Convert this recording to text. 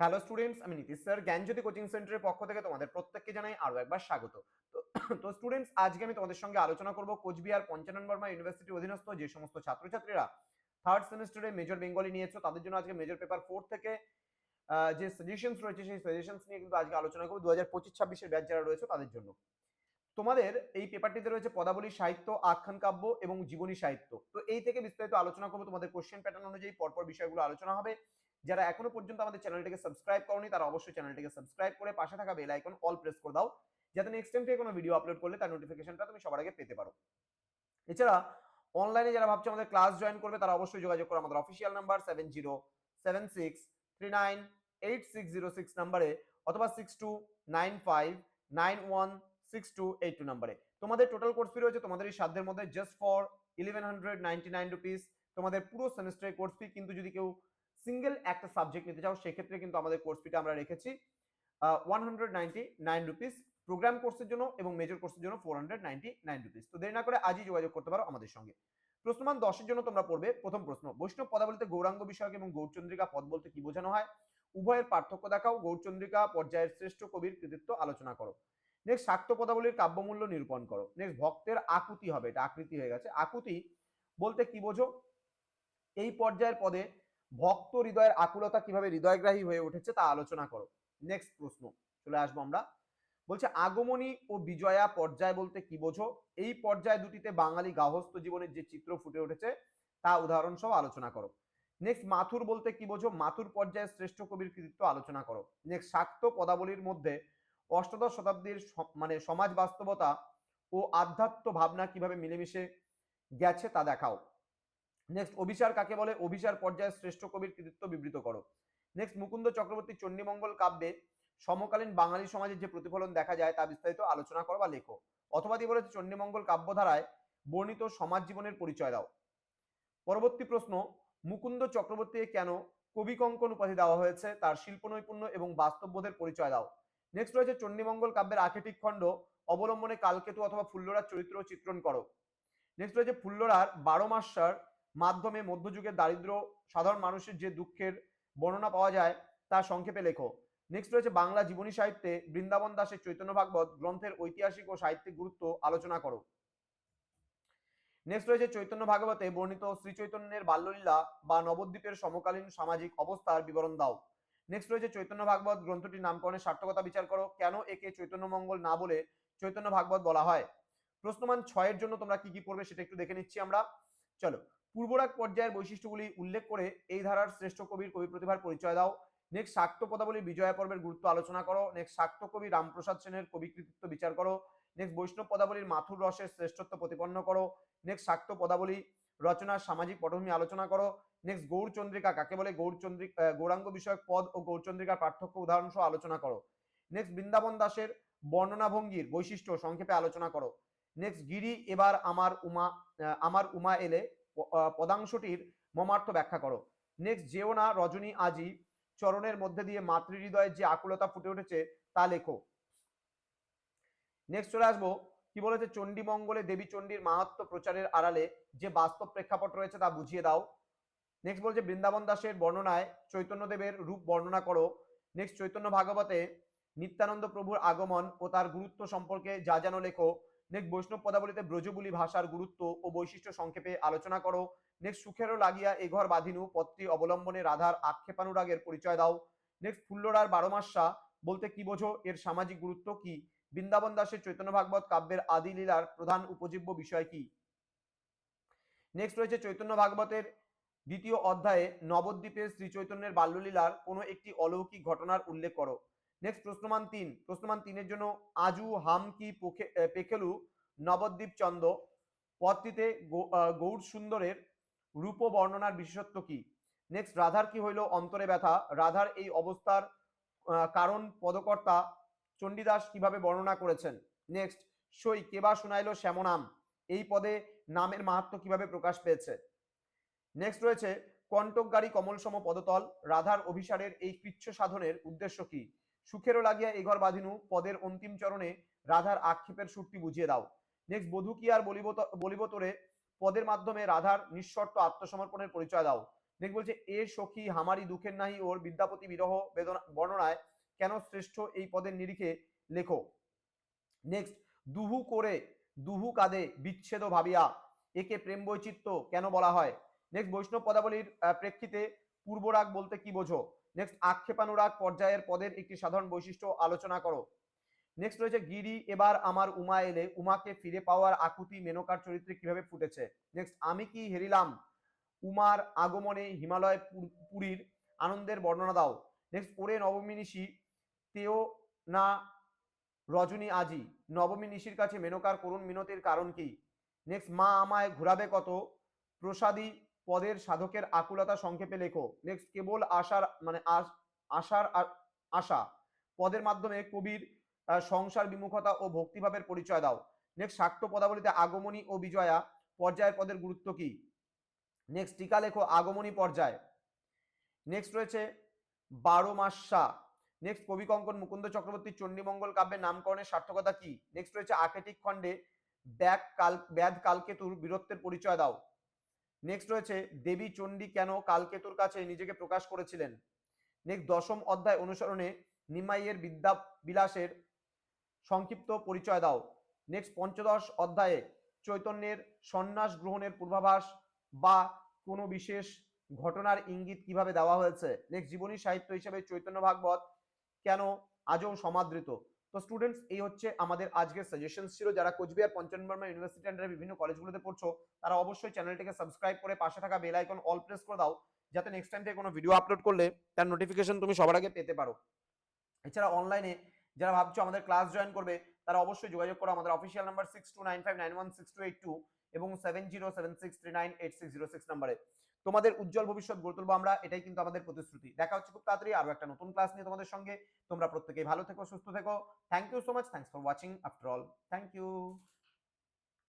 Hello students আমি Nitish sir জ্ঞানজ্যোতি coaching সেন্টারের পক্ষ থেকে তোমাদের প্রত্যেককে জানাই আরও একবার স্বাগত। তো স্টুডেন্টস আজকে আমি তোমাদের সঙ্গে আলোচনা করব কোচবিহার পঞ্চানন বর্মা ইউনিভার্সিটি অধীনস্থ যে সমস্ত ছাত্রছাত্রীরা থার্ড সেমিস্টারে মেজর বেঙ্গলি নিয়েছো, তাদের জন্য আজকে মেজর পেপার ফোর থেকে যে সাজেশনস রয়েছে, সেই সাজেশনস নিয়ে কিন্তু আজকে আলোচনা করব। দু হাজার পঁচিশ ছাব্বিশের ব্যাচ যারা রয়েছে তাদের জন্য। তোমাদের এই পেপারটিতে রয়েছে পদাবলী সাহিত্য, আখ্যান কাব্য এবং জীবনী সাহিত্য। তো এই থেকে বিস্তারিত আলোচনা করব। তোমাদের কোশ্চেন প্যাটার্ন অনুযায়ী পরপর বিষয়গুলো আলোচনা হবে। যারা এখনও পর্যন্ত আমাদের চ্যানেলটিকে সাবস্ক্রাইব করনি, তারা অবশ্যই চ্যানেলটিকে সাবস্ক্রাইব করে পাশে থাকা বেল আইকন অল প্রেস করে দাও, যাতে নেক্সট টাইম থেকে কোনো ভিডিও আপলোড করলে তার নোটিফিকেশনটা তুমি সবার আগে পেতে পারো। এছাড়া অনলাইনে যারা ভাবছ আমাদের ক্লাস জয়েন করবে, তারা অবশ্যই যোগাযোগ করো আমাদের official number seven zero seven six three nine eight six zero six নাম্বারে অথবা six two nine five nine one six two eight two নাম্বারে তোমাদের টোটাল কোর্স ফি রয়েছে তোমাদের এই সাধ্যের মধ্যে just for eleven hundred ninety nine rupees তোমাদের পুরো সেমিস্টারের কোর্স ফি কিন্তু যদি কেউ সিঙ্গেল একটা সাবজেক্ট নিতে চাও, সেক্ষেত্রে কিন্তু আমাদের কোর্স ফিটা আমরা রেখেছি one hundred ninety nine rupees programme কোর্সের জন্য এবং মেজর কোর্সের জন্য ফোর হান্ড্রেড নাইন রুপিস তো দেরি না করে আজই যোগাযোগ করতে পারো আমাদের সঙ্গে। প্রশ্নমান দশের জন্য তোমরা পড়বে, প্রথম প্রশ্ন, বৈষ্ণব পদাবলিতে গৌরাঙ্গ বিষয়ক এবং গৌরচন্দ্রিকা পদ বলতে কি বোঝানো হয়? উভয়ের পার্থক্য দেখাও, গৌরচন্দ্রিকা পর্যায়ের শ্রেষ্ঠ কবির কৃতিত্ব আলোচনা করো। নেক্সট শাক্ত পদাবলীর কাব্যমূল্য নিরূপণ করো। নেক্সট ভক্তের আকুতি হবে, এটা আকৃতি হয়ে গেছে। আকুতি বলতে কি বোঝো? এই পর্যায়ের পদে ভক্ত হৃদয়ের আকুলতা কীভাবে হৃদয়গ্রাহী হয়ে উঠেছে তা আলোচনা করো। নেক্সট প্রশ্ন, চলে আসব আমরা। বলছে, আগমনী ও বিজয়া পর্যায় বলতে কি বোঝো? এই পর্যায় দুটিতে বাঙালি গাহস্থ জীবনের যে চিত্র ফুটে উঠেছে, তা উদাহরণ সহ আলোচনা করো। নেক্সট মাথুর বলতে কি বোঝো? মাথুর পর্যায়ে শ্রেষ্ঠ কবির কৃতিত্ব আলোচনা করো। নেক্সট শাক্ত পদাবলীর মধ্যে অষ্টাদশ শতাব্দীর মানে সমাজ বাস্তবতা ও আধ্যাত্ম ভাবনা কীভাবে মিলেমিশে গেছে তা দেখাও। নেক্সট অভিসার কাকে বলে? অভিসার পর্যায়ে শ্রেষ্ঠ কবির কৃতিত্ব বিবৃত করো। নেক্সট মুকুন্দ চক্রবর্তী চণ্ডীমঙ্গল কাব্যে সমকালীন বাঙালি সমাজের যে প্রতিফলন দেখা যায় তা বিস্তারিত আলোচনা করো বা লেখো। অথবা দিয়ে বলেছে চণ্ডীমঙ্গল কাব্যধারায় বর্ণিত সমাজ জীবনের পরিচয় দাও। পরবর্তী প্রশ্ন, মুকুন্দ চক্রবর্তীকে কেন কবি কঙ্কন উপাধি দেওয়া হয়েছে? তার শিল্প নৈপুণ্য এবং বাস্তববোধের পরিচয় দাও। নেক্সট রয়েছে চণ্ডীমঙ্গল কাব্যের আখেটিক খণ্ড, অবলম্বনে কালকেতু অথবা ফুল্লরার চরিত্র চিত্রণ করো। নেক্সট রয়েছে ফুল্লরার বারো মাসার মাধ্যমে মধ্যযুগের দারিদ্র, সাধারণ মানুষের যে দুঃখের বর্ণনা পাওয়া যায়, তা সংক্ষেপে লেখো। নেক্সট রয়েছে বাংলা জীবনী সাহিত্যে বৃন্দাবন দাসের চৈতন্য ভাগবত গ্রন্থের ঐতিহাসিক ও সাহিত্যিক গুরুত্ব আলোচনা করো। নেক্সট রয়েছে চৈতন্য ভাগবতে বর্ণিত শ্রী চৈতন্যের বাল্যলীলা বা নবদ্বীপের সমকালীন সামাজিক অবস্থার বিবরণ দাও। নেক্সট রয়েছে চৈতন্য ভাগবত গ্রন্থটির নামকরণের সার্থকতা বিচার করো, কেন একে চৈতন্য মঙ্গল না বলে চৈতন্য ভাগবত বলা হয়? প্রশ্নমান ছয়ের জন্য তোমরা কি কি পড়বে সেটা একটু দেখে নিচ্ছি আমরা। চলো পূর্বরাগ পর্যায়ের বৈশিষ্ট্যগুলি উল্লেখ করে এই ধারার শ্রেষ্ঠ কবির কবি প্রতিভার পরিচয় দাও। নেক্সট শাক্ত পদাবলী বিজয়া পর্বের গুরুত্ব আলোচনা করো। নেক্সট শাক্ত কবি রামপ্রসাদ সেনের কবি কৃতিত্ব বিচার করো। নেক্সট বৈষ্ণব পদাবলীর মাথুর রসের শ্রেষ্ঠত্ব প্রতিপন্ন করো। নেক্সট শাক্ত পদাবলী রচনার সামাজিক পটভূমি আলোচনা করো। নেক্সট গৌরচন্দ্রিকা কাকে বলে? গৌরচন্দ্রিকা গৌরাঙ্গ বিষয়ক পদ ও গৌরচন্দ্রিকার পার্থক্য উদাহরণ সহ আলোচনা করো। নেক্সট বৃন্দাবন দাসের বর্ণনা ভঙ্গির বৈশিষ্ট্য সংক্ষেপে আলোচনা করো। নেক্সট গিরি এবার আমার উমা আমার উমা এলে পদাংশটির মমার্থ ব্যাখ্যা করো। নেক্সট যেও না রজনী আজি, চরণের মধ্যে দিয়ে মাতৃহৃদয়ের যে আকুলতা ফুটে উঠেছে, তা লেখো। নেক্সট চলে আসব, কি বলেছে? চণ্ডীমঙ্গলে দেবী চণ্ডীর মাহাত্ম প্রচারের আড়ালে যে বাস্তব প্রেক্ষাপট রয়েছে তা বুঝিয়ে দাও। নেক্সট বলছে বৃন্দাবন দাসের বর্ণনায় চৈতন্যদেবের রূপ বর্ণনা করো। নেক্সট চৈতন্য ভাগবতে নিত্যানন্দ প্রভুর আগমন ও তার গুরুত্ব সম্পর্কে যা যেন লেখো। নেক্সট বৈষ্ণব পদাবলিতে ব্রজবুলি ভাষার গুরুত্ব ও বৈশিষ্ট্য সংক্ষেপে আলোচনা করো। নেক্সট সুখেরও লাগিয়া এঘর বাধিনু পত্রী অবলম্বনে রাধার আক্ষেপানুরাগের পরিচয় দাও। নেক্সট ফুল্লরার বারো মাসা বলতে কি বোঝো? এর সামাজিক গুরুত্ব কি? বৃন্দাবন দাসের চৈতন্য ভাগবত কাব্যের আদি লীলার প্রধান উপজীব্য বিষয় কি? নেক্সট রয়েছে চৈতন্য ভাগবতের দ্বিতীয় অধ্যায়ে নবদ্বীপের শ্রী চৈতন্যের বাল্যলীলার কোনো একটি অলৌকিক ঘটনার উল্লেখ করো। নেক্সট প্রশ্নমান তিন। প্রশ্নমান তিনের জন্য আজু হামকি পেখেলু, নবদ্বীপ চন্দ পদটিতে গৌর সুন্দরের রূপ বর্ণনার বিশেষত্ব কি? নেক্সট রাধার কি হইল অন্তরে ব্যথা? রাধার এই অবস্থার কারণ পদকর্তা চণ্ডীদাস কীভাবে বর্ণনা করেছেন? নেক্সট সই কেবা শুনাইল শ্যামনাম? এই পদে নামের মাহাত্ম কীভাবে প্রকাশ পেয়েছে? নেক্সট রয়েছে কণ্টকগাড়ি কমলসম পদতল, রাধার অভিসারের এই কৃচ্ছ সাধনের উদ্দেশ্য কি? সুখেরও লাগিয়া এঘর বাঁধিনু, পদের অন্তিম চরণে রাধার আক্ষেপের সুরটি বুঝিয়ে দাও। নেক্সট বধূ কি আর বলিব বলিব তোরে? পদের মাধ্যমে রাধার নিঃশর্ত আত্মসমর্পণের পরিচয় দাও। নেক্সট বলছে, এ সখী হামারি দুঃখের নাহি, ওর বিদ্যাপতি বিরহ বেদনা, বর্ণনায় কেন শ্রেষ্ঠ এই পদের নিরিখে লেখো? নেক্সট দুহু করে, দুহু কাঁদে, বিচ্ছেদ ভাবিয়া, একে প্রেম বৈচিত্র্য কেন বলা হয়? নেক্সট বৈষ্ণব পদাবলীর প্রেক্ষিতে পূর্বরাগ বলতে কি বোঝো? নেক্সট আক্ষেপানুরাগ পর্যায়ের পদের একটি সাধারণ বৈশিষ্ট্য আলোচনা করো। নেক্সট রয়েছে গিরি, এবার আমার উমা এলে, উমাকে ফিরে পাওয়ার আকুতি মেনকার চরিত্রে কীভাবে ফুটেছে? নেক্সট আমি কি হেরিলাম? উমার আগমনে হিমালয় পুরীর আনন্দের বর্ণনা দাও। নেক্সট ওরে নবমী নিশি তেও না রজনী আজি? নবমী নিশির কাছে মেনকার করুণ মিনতির কারণ কি? নেক্সট মা আমায় ঘুরাবে কত? প্রসাদী পদের সাধকের আকুলতা সংক্ষেপে লেখো। নেক্সট কেবল আশার মানে আশার আশা। পদের মাধ্যমে কবির সংসার বিমুখতা ও ভক্তিভাবের পরিচয় দাও। নেক্সট শাক্ত পদাবলিতে আগমনী ও বিজয়া। পর্যায়ের পদের গুরুত্ব কি? নেক্সট টিকা লেখো আগমনী পর্যায়। নেক্সট রয়েছে বারো মাসা। নেক্সট কবি কঙ্কন মুকুন্দ চক্রবর্তীর চণ্ডীমঙ্গল কাব্যের নামকরণের সার্থকতা কি? নেক্সট রয়েছে আকেটিক খণ্ডে ব্যাগ কাল, ব্যাধ কালকেতুর বীরত্বের পরিচয় দাও। নেক্সট রয়েছে, দেবী চণ্ডী কেন কালকেতুর কাছে নিজেকে প্রকাশ করেছিলেন? নেক্সট দশম অধ্যায় অনুসরণে নিমাইয়ের বিদ্যা বিলাসের সংক্ষিপ্ত পরিচয় দাও। নেক্সট পঞ্চদশ অধ্যায়ে চৈতন্যের সন্ন্যাস গ্রহণের পূর্বাভাস বা কোনো বিশেষ ঘটনার ইঙ্গিত কীভাবে দেওয়া হয়েছে? নেক্সট জীবনী সাহিত্য হিসেবে চৈতন্য ভাগবত কেন আজও সমাদৃত? তো স্টুডেন্টস এই হচ্ছে আমাদের আজকের সাজেশন ছিল। যারা কোচবিহার পঞ্চান্ন বর্মা ইউনিভার্সিটি আন্ডারে বিভিন্ন কলেজগুলোতে পড়ছো, তারা অবশ্যই চ্যানেলটিকে সাবস্ক্রাইব করে পাশে থাকা বেল আইকন অল প্রেস করে দাও, যাতে নেক্সট টাইম থেকে কোনো ভিডিও আপলোড করলে তার নোটিফিকেশন তুমি সবার আগে পেতে পারো। এছাড়া অনলাইনে যারা ভাবছ আমাদের ক্লাস জয়েন করবে, তারা অবশ্যই যোগাযোগ করো। আমাদের official number six two nine five nine one six two eight two এবং seven zero seven six three nine eight six zero six নাম্বারে তোমাদের উজ্জ্বল ভবিষ্যৎ গড়ে তুলবো আমরা, এটাই কিন্তু আমাদের প্রতিশ্রুতি। দেখা হচ্ছে খুব তাড়াতাড়ি আরও একটা নতুন ক্লাস নিয়ে তোমাদের সঙ্গে। তোমরা প্রত্যেকেই ভালো থেকো, সুস্থ থেকো। Thank you so much thanks for watching after all thank you